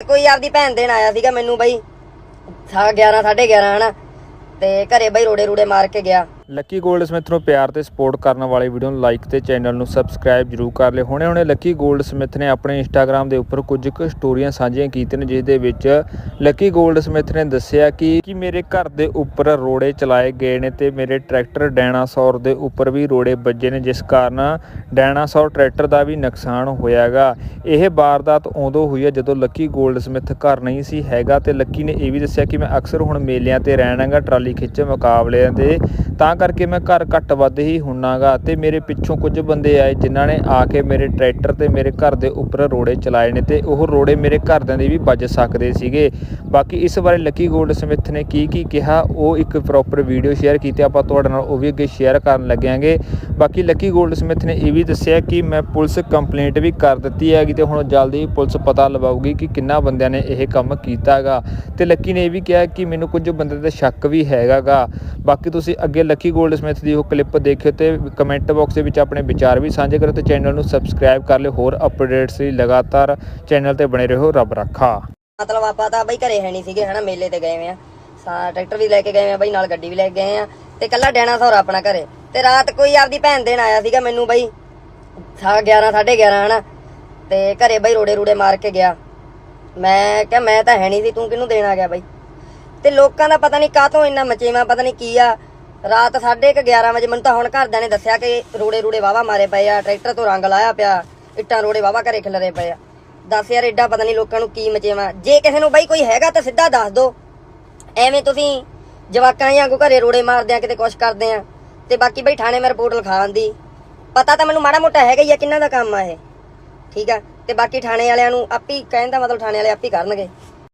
ਕੋਈ ਆਪਦੀ ਭੈਣ ਦੇਣ ਆਇਆ ਸੀਗਾ ਮੈਨੂੰ ਬਈ, ਸਾ 11 11:30 ਹਨਾ, ਤੇ ਘਰੇ ਬਈ ਰੋੜੇ ਰੂੜੇ ਮਾਰ ਕੇ ਗਿਆ। ਲੱਕੀ ਗੋਲਡ ਸਮਿਥ ਨੂੰ ਪਿਆਰ ਤੇ ਸਪੋਰਟ ਕਰਨ ਵਾਲੇ ਵੀਡੀਓ ਨੂੰ ਲਾਈਕ ਤੇ ਚੈਨਲ ਨੂੰ ਸਬਸਕ੍ਰਾਈਬ ਜਰੂਰ ਕਰ ਲਿਓ। ਹੁਣੇ ਹੁਣੇ ਲੱਕੀ ਗੋਲਡ ਸਮਿਥ ਨੇ ਆਪਣੇ ਇੰਸਟਾਗ੍ਰam ਦੇ ਉੱਪਰ ਕੁਝ ਕੁ ਸਟੋਰੀਆਂ ਸਾਂਝੀਆਂ ਕੀਤੀਆਂ ਨੇ ਜਿਸ ਦੇ ਵਿੱਚ ਲੱਕੀ ਗੋਲਡ ਸਮਿਥ ਨੇ ਦੱਸਿਆ ਕਿ ਕਿ ਮੇਰੇ ਘਰ ਦੇ ਉੱਪਰ ਰੋੜੇ ਚਲਾਏ ਗਏ ਨੇ ਤੇ ਮੇਰੇ ਟਰੈਕਟਰ ਡਾਇਨਾਸੌਰ ਦੇ ਉੱਪਰ ਵੀ ਰੋੜੇ ਵੱਜੇ ਨੇ, ਜਿਸ ਕਾਰਨ ਡਾਇਨਾਸੌਰ ਟਰੈਕਟਰ ਦਾ ਵੀ ਨੁਕਸਾਨ ਹੋਇਆਗਾ ਇਹ ਵਾਰਦਾਤ ਉਦੋਂ ਹੋਈ ਹੈ ਜਦੋਂ ਲੱਕੀ ਗੋਲਡ ਸਮਿਥ ਘਰ ਨਹੀਂ ਸੀ ਹੈਗਾ ਤੇ ਲੱਕੀ ਨੇ ਇਹ ਵੀ ਦੱਸਿਆ ਕਿ ਮੈਂ ਅਕਸਰ ਹੁਣ ਮੇਲਿਆਂ ਤੇ ਰਹਿਣਾਗਾ ਟਰਾਲੀ ਖਿੱਚ ਮੁਕਾਬਲਿਆਂ ਦੇ ਤਾਂ ਕਰਕੇ ਮੈਂ ਘਰ ਘੱਟ ਵੱਧ ਹੀ ਹੁੰਨਾਗਾ ਤੇ ਮੇਰੇ ਪਿੱਛੋਂ ਕੁਝ ਬੰਦੇ ਆਏ ਜਿਨ੍ਹਾਂ ਨੇ ਆ ਕੇ ਮੇਰੇ ਟਰੈਕਟਰ ਤੇ ਮੇਰੇ ਘਰ ਦੇ ਉੱਪਰ ਰੋੜੇ ਚਲਾਏ ਨੇ ਤੇ ਉਹ ਰੋੜੇ ਮੇਰੇ ਘਰਦਿਆਂ ਦੇ ਵੀ ਵੱਜ ਸਕਦੇ ਸੀਗੇ। ਬਾਕੀ ਇਸ ਬਾਰੇ ਲੱਕੀ ਗੋਲਡ ਸਮਿਥ ਨੇ ਕੀ ਕੀ ਕਿਹਾ, ਉਹ ਇੱਕ ਪ੍ਰੋਪਰ ਵੀਡੀਓ ਸ਼ੇਅਰ ਕੀਤੀ, ਆਪਾਂ ਤੁਹਾਡੇ ਨਾਲ ਉਹ ਵੀ ਅੱਗੇ ਸ਼ੇਅਰ ਕਰਨ ਲੱਗਿਆਂਗੇ। ਬਾਕੀ ਲੱਕੀ ਗੋਲਡ ਸਮਿਥ ਨੇ ਇਹ ਵੀ ਦੱਸਿਆ ਕਿ ਮੈਂ ਪੁਲਿਸ ਕੰਪਲੇਂਟ ਵੀ ਕਰ ਦਿੱਤੀ ਹੈਗੀ ਤੇ ਹੁਣ ਜਲਦੀ ਪੁਲਿਸ ਪਤਾ ਲਵਾਊਗੀ ਕਿ ਕਿੰਨਾ ਬੰਦਿਆਂ ਨੇ ਇਹ ਕੰਮ ਕੀਤਾਗਾ। ਤੇ ਲੱਕੀ ਨੇ ਇਹ ਵੀ ਕਿਹਾ ਕਿ ਮੈਨੂੰ ਕੁਝ ਬੰਦੇ 'ਤੇ ਸ਼ੱਕ ਵੀ ਹੈਗਾਗਾ। ਬਾਕੀ ਤੁਸੀਂ ਅੱਗੇ ਲੱਕੀ ਗੋਲਡ ਸਮਿਥ ਦੀ ਉਹ ਕਲਿੱਪ ਦੇਖਿਓ ਤੇ ਕਮੈਂਟ ਬਾਕਸ ਦੇ ਵਿੱਚ ਆਪਣੇ ਵਿਚਾਰ ਵੀ ਸਾਂਝੇ ਕਰੋ ਤੇ ਚੈਨਲ ਨੂੰ ਸਬਸਕ੍ਰਾਈਬ ਕਰ ਲਿਓ। ਹੋਰ ਅਪਡੇਟਸ ਲਈ ਲਗਾਤਾਰ ਚੈਨਲ ਤੇ ਬਣੇ ਰਹੋ, ਰੱਬ ਰੱਖਾ। ਮਤਲਬ ਆਪਾਂ ਤਾਂ ਬਈ ਘਰੇ ਹੈ ਨਹੀਂ ਸੀਗੇ, ਹਨਾ, ਮੇਲੇ ਤੇ ਗਏ ਹੋਏ ਆ। ਸਾ ਟਰੈਕਟਰ ਵੀ ਲੈ ਕੇ ਗਏ ਆ, ਬਈ ਨਾਲ ਗੱਡੀ ਵੀ ਲੈ ਕੇ ਗਏ ਆ। ਤੇ ਕੱਲਾ ਡਾਇਨਾਸੌਰ ਆਪਣਾ ਘਰੇ। ਤੇ ਰਾਤ ਕੋਈ ਆਪਦੀ ਭੈਣ ਦੇਣ ਆਇਆ ਸੀਗਾ ਮੈਨੂੰ ਬਈ, ਸਾ 11 11:30 ਹਨਾ। ਤੇ ਘਰੇ ਬਈ ਰੋੜੇ ਰੂੜੇ ਮਾਰ ਕੇ ਗਿਆ। ਮੈਂ ਕਿਹਾ, ਮੈਂ ਤਾਂ ਹੈ ਨਹੀਂ ਸੀ, ਤੂੰ ਕਿਹਨੂੰ ਦੇਣ ਆ ਗਿਆ ਬਈ? ਤੇ ਲੋਕਾਂ ਦਾ ਪਤਾ ਨਹੀਂ ਕਾਹਤੋਂ ਇੰਨਾ ਮਚੇਵਾ, ਪਤਾ ਨਹੀਂ ਕੀ ਆ। ਰਾਤ 11:30 ਵਜੇ ਮੈਨੂੰ ਤਾਂ ਹੁਣ ਘਰਦਿਆਂ ਨੇ ਦੱਸਿਆ ਕਿ ਰੋੜੇ ਰੂੜੇ ਵਾਵਾ ਮਾਰੇ ਪਏ ਆ, ਟਰੈਕਟਰ ਤੋਂ ਰੰਗ ਲਾਇਆ ਪਿਆ, ਇੱਟਾਂ ਰੋੜੇ ਵਾਵਾ ਘਰੇ ਖਿਲਰੇ ਪਏ ਆ। ਦੱਸ ਯਾਰ ਐਡਾ ਪਤਾ ਨਹੀਂ ਲੋਕਾਂ ਨੂੰ ਕੀ ਮਚੇਵਾ ਜੇ ਕਿਸੇ ਨੂੰ ਬਈ ਕੋਈ ਹੈਗਾ ਤਾਂ ਸਿੱਧਾ ਦੱਸ ਦੋ। ਐਵੇਂ ਤੁਸੀਂ ਜਵਾਕਾਂ ਜਾਂ ਕੋ ਘਰੇ ਰੋੜੇ ਮਾਰਦੇ ਆ, ਕਿਤੇ ਕੁਛ ਕਰਦੇ ਆ, ਤੇ ਬਾਕੀ ਬਈ ਥਾਣੇ ਮੈਂ ਰਿਪੋਰਟ ਲਿਖਾਉਣ ਦੀ ਪਤਾ ਤਾਂ ਮੈਨੂੰ ਮਾੜਾ ਮੋਟਾ ਹੈਗਾ ਹੀ ਆ, ਕਿੰਨਾ ਦਾ ਕੰਮ ਆ ਇਹ। ਠੀਕ ਆ? ਤੇ ਬਾਕੀ ਥਾਣੇ ਵਾਲਿਆਂ ਨੂੰ ਆਪੀ, ਕਹਿਣ ਦਾ ਮਤਲਬ ਥਾਣੇ ਵਾਲੇ ਆਪੀ ਕਰਨਗੇ।